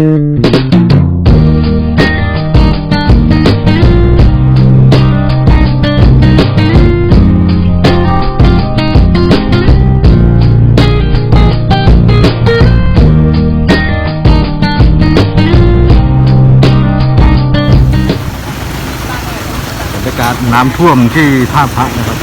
บรรยากาศน้ำท่วมที่ท่าพระนะครับ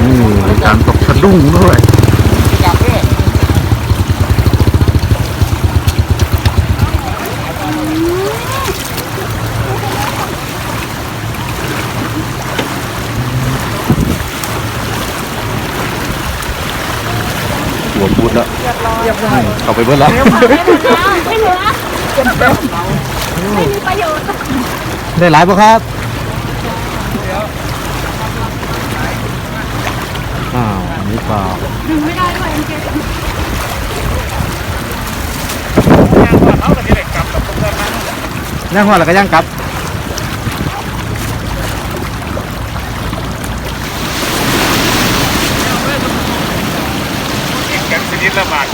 นี่มีการตกสะดุ้งด้วย หัวพูดแล้วเข้าไปเบิ้ลแล้วไม่เหลือไม่มีประโยชน์ได้หลายปะครับอ้าวอันนี้เปล่าดึงไม่ได้ด้วยเอ็มเจย่างหัวแล้วก็ย่างกลับ กั นชนิดละบาท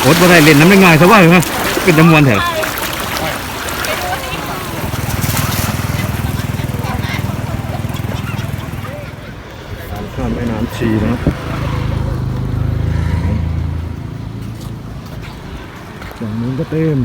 โคตรบ่ได้เล่นน้ำได้ง่ายซะว่าเหรอเป็นจำนวนเถอะข้ามแม่น้ำชีนะครับ ฝั่งนู้นก็เต็ม